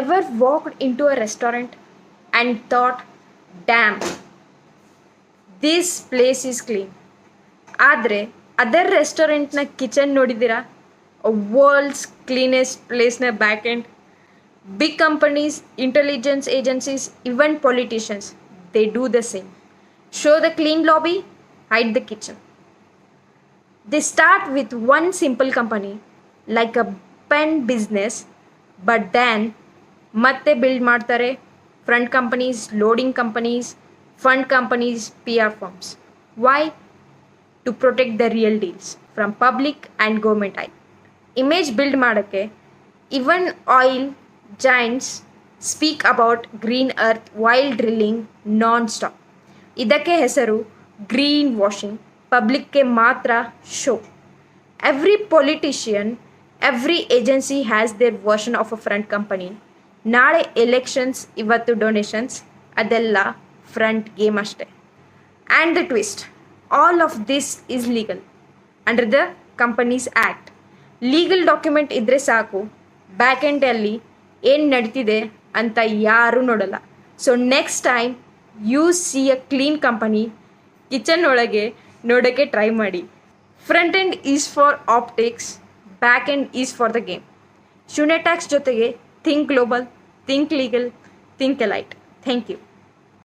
ever walked into a restaurant and thought, damn, this place is clean? ಆದರೆ other ರೆಸ್ಟೋರೆಂಟ್ನ kitchen ನೋಡಿದ್ದೀರಾ world's cleanest ಪ್ಲೇಸ್ನ back end big companies intelligence agencies even politicians they do the same show the clean lobby hide the kitchen They start with one simple company like a pen business, but then ಮತ್ತೆ build ಮಾಡ್ತಾರೆ front companies loading companies fund companies P R firms why to protect the real deals from public and government I image build ಮಾಡೋಕ್ಕೆ even oil giants speak about green earth while drilling non stop ಇದಕ್ಕೆ ಹೆಸರು green washing ಪಬ್ಲಿಕ್ಗೆ ಮಾತ್ರ show every politician every agency has their version of a front company ನಾಳೆ elections ಇವತ್ತು donations ಅದೆಲ್ಲ front game ಅಷ್ಟೆ. And the twist all of this is legal under the companies act legal document ಇದ್ದರೆ ಸಾಕು back ಎಂಡಲ್ಲಿ ಏನು ನಡೀತಿದೆ ಅಂತ ಯಾರೂ ನೋಡಲ್ಲ. So next time you see a clean company kitchen ಒಳಗೆ ನೋಡೋಕ್ಕೆ ಟ್ರೈ ಮಾಡಿ. Front end is for optics back end is for the game ಶೂನ್ಯ ಟ್ಯಾಕ್ಸ್ ಜೊತೆಗೆ think global, think legal, think alike. Thank you.